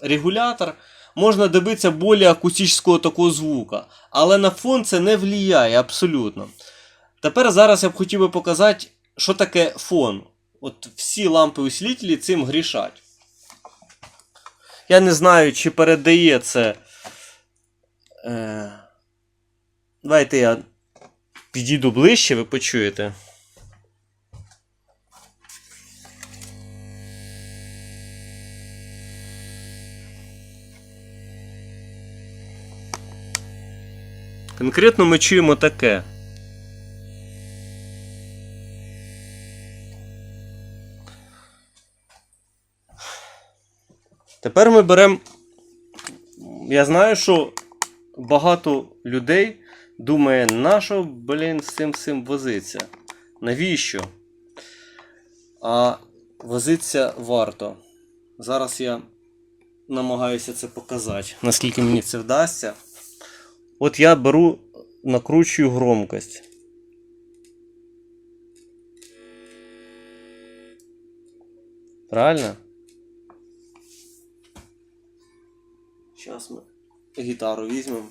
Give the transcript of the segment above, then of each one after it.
регулятор, можна добитися більш акустичного такого звука. Але на фон це не впливає абсолютно. Тепер зараз я б хотів би показати, що таке фон. От всі лампи усилителі цим грішать. Я не знаю, чи передає це. Е... Давайте я підійду ближче, ви почуєте. Конкретно ми чуємо таке. Тепер ми беремо. Я знаю, що багато людей думає, на що, блін, з цим всім возиться? Навіщо? А возиться варто. Зараз я намагаюся це показати, наскільки мені це вдасться. От я беру, накручую громкость. Правильно? Зараз ми гітару візьмемо.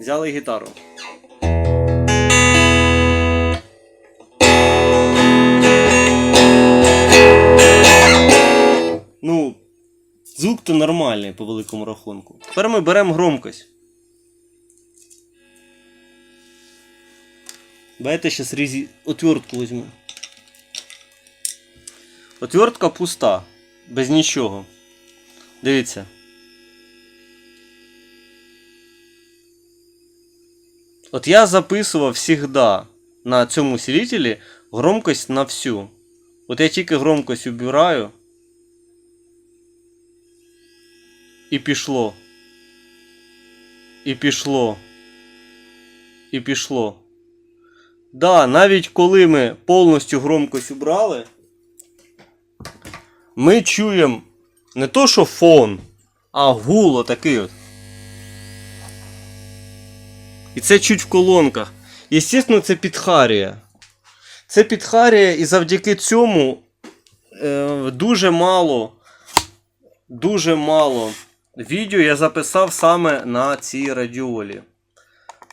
Взяли гітару. Звук то нормальний по великому рахунку. Тепер ми беремо громкость. Давайте зараз різі... отвертку візьму. Отвертка пуста, без нічого. Дивіться. От я записував всегда на цьому усилителі громкость на всю. От я тільки громкость убираю. І пішло. І пішло. І пішло. Да, навіть коли ми повністю громкость убрали, ми чуємо не то, що фон, а гул отакий от. І це чуть в колонках. Єстественно, це підхарія. Це підхарія, і завдяки цьому е, дуже мало. Дуже мало відео я записав саме на цій радіолі.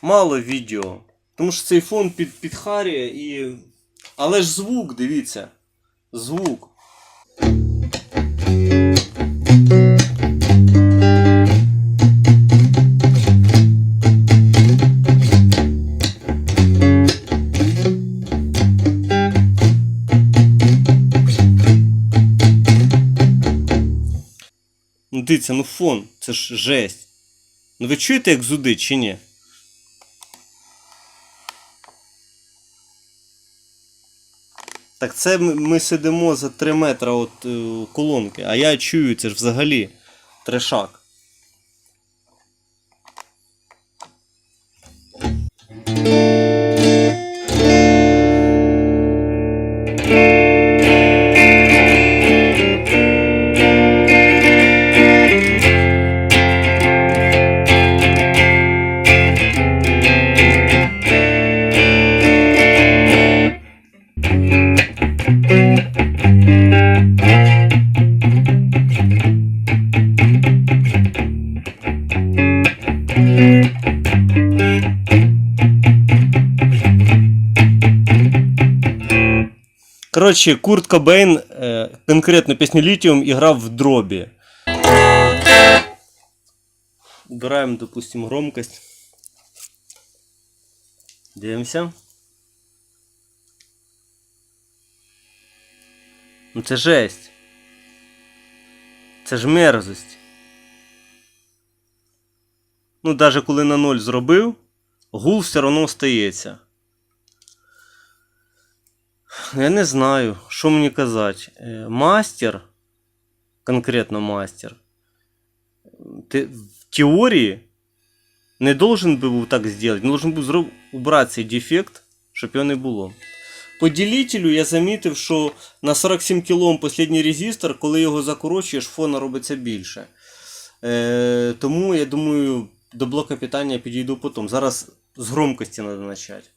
Мало відео. Тому що цей фон під, підхарює і. Але ж звук, дивіться. Звук. Дивіться, ну фон, це ж жесть. Ну ви чуєте, як зудить чи ні? Так це ми, сидимо за 3 метри от е, колонки, а я чую, це ж взагалі трешак. Коротше, Курт Кобейн, е, конкретно пісню Літіум, іграв в дробі. Убираємо, допустимо, громкость. Дивимося. Ну це жесть. Це ж мерзость. Ну, навіть коли на ноль зробив, гул все одно стається. Я не знаю, що мені казати. Е, Мастер, конкретно мастер, ти в теорії не должен був так зробити. Не должен був убрати цей дефект, щоб його не було. По ділителю я замітив, що на 47 кОм останній резистор, коли його закорочуєш, фона робиться більше. Е, тому я думаю, до блока питання підійду потім. Зараз з громкості треба почати.